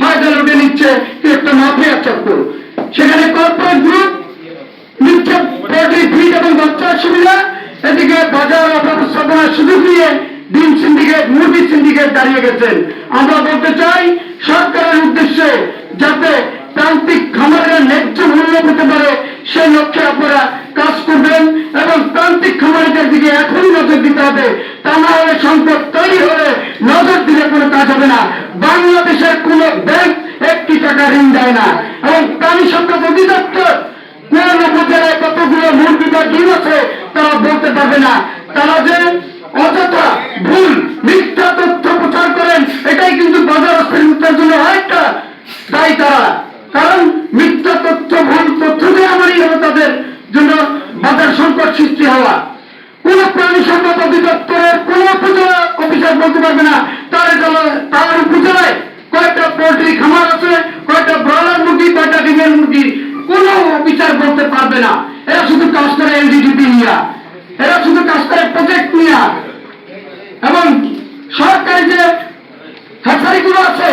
ফায়দা লুটে নিচ্ছে একটা মাফিয়া চক্র। সেখানে কর্পোরেট গ্রুপ নিচ্ছে পোল্ট্রি ফিড এবং বাচ্চার সুবিধা এদিকে বাজার অব্যবস্থাপনার সুযোগ নিয়ে ডিম সিন্ডিকেট মুরগি সিন্ডিকেট দাঁড়িয়ে গেছেন। আমরা বলতে চাই, সরকারের উদ্দেশ্যে যাতে প্রান্তিক খামারের ন্যায্য মূল্য পেতে পারে সেই লক্ষ্যে আপনারা কাজ করবেন এবং প্রান্তিক খামারিদের দিকে এখনই নজর দিতে হবে। তা না হলে সংকট তৈরি হলে নজর দিলে কোনো কাজ হবে না। বাংলাদেশের কোন ব্যাংক একটি টাকা ঋণ দেয় না। এবং প্রাণী সম্পদ অধিদপ্তর কোন উপজেলায় কতগুলো মুরগি বা ডিম আছে তারা বলতে পারবে না। তারা যে অযথা ভুল, মিথ্যা তথ্য প্রচার করেন, এটাই কিন্তু বাজার অস্থিরতার জন্য আরেকটা দায়ী তারা। কারণ মিথ্যা তথ্য, ভুল তথ্য দিয়ে আমারই হলো তাদের জন্য বাজার সংকট সৃষ্টি হওয়া। কোন প্রাণী সম্পদ অধিদপ্তরের কোন উপজেলা অফিসার বলতে পারবে না তার জন্য- তার উপজেলায় কয়েকটা পোল্ট্রি খামার আছে কয়েকটা ব্রয়লার মুরগি কয়েকটা ডিমের মুরগি কোন অফিসার বলতে পারবে না এরা শুধু কাজ করে এলজিডিপি নিয়া শুধু কাজ করে প্রজেক্ট নিয়া এবং সরকারি যে হ্যাচারিগুলো আছে,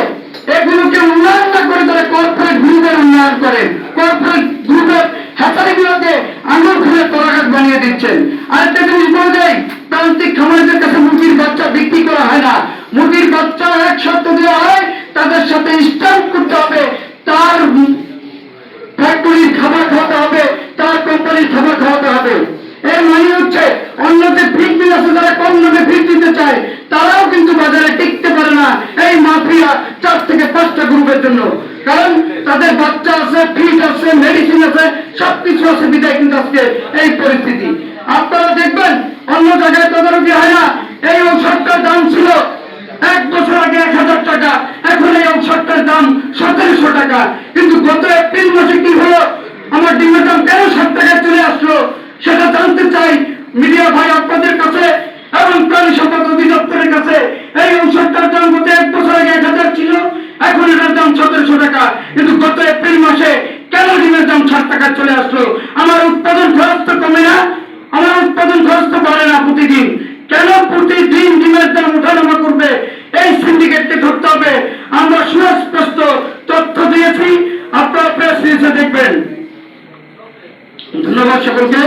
এগুলোকে উন্নয়ন না করে তারা কর্পোরেট গ্রুপের উন্নয়ন করেন কর্পোরেট গ্রুপের হ্যাচারিগুলোকে আঙুল খুলে তোলাঘাট বানিয়ে দিচ্ছেন। আরেকটা জিনিস বলে প্রান্তিক খামারিদের কাছে মুরগির বাচ্চা বিক্রি করা হয় না। মুরগির বাচ্চা এক শর্ত দেওয়া হয়, তাদের সাথে স্ট্যাম্প করতে হবে। তার ফ্যাক্টরির খাবার খাওয়াতে হবে, তার কোম্পানির খাবার খাওয়াতে হবে। এর মানে হচ্ছে অন্যদের ফিট আছে, যারা দামে ফিট দিতে চায়, তারাও কিন্তু বাজারে টিকতে পারে না এই মাফিয়া চার থেকে পাঁচটা গ্রুপের জন্য। কারণ তাদের বাচ্চা আছে, ফিট আছে মেডিসিন আছে, সবকিছু আছে বিদায় কিন্তু আজকে এই পরিস্থিতি। আপনারা দেখবেন, অন্য জায়গায় তদারকি হয় না। এই ঔষধটার দাম ছিল এক বছর আগে এক হাজার টাকা, এখন এই ঔষধটার দাম সতেরোশো টাকা। কিন্তু গত এপ্রিল মাসে কি হলো? আমার ডিমের দাম কেন ষাট টাকায় চলে আসলো। সেটা জানতে চাই মিডিয়া ভাই আপনাদের কাছে এবং কারি সম্পদ অধিদপ্তরের কাছে এই ঔষধটার দাম গত এক বছর আগে এক হাজার ছিল, এখন এটার দাম সতেরোশো টাকা। কিন্তু গত এপ্রিল মাসে কেন ডিমের দাম ষাট টাকা চলে আসলো? আমার উৎপাদন খরচ তো কমে না, আমার উৎপাদন খরচ তো বাড়ে না প্রতিদিন। কেন প্রতিদিন ডিমের দাম ওঠানামা করবে? এই সিন্ডিকেটকে ধরতে হবে। আমরা সুস্পষ্ট তথ্য দিয়েছি, আপনারা প্রেস নিউজে দেখবেন। ধন্যবাদ সকলকে।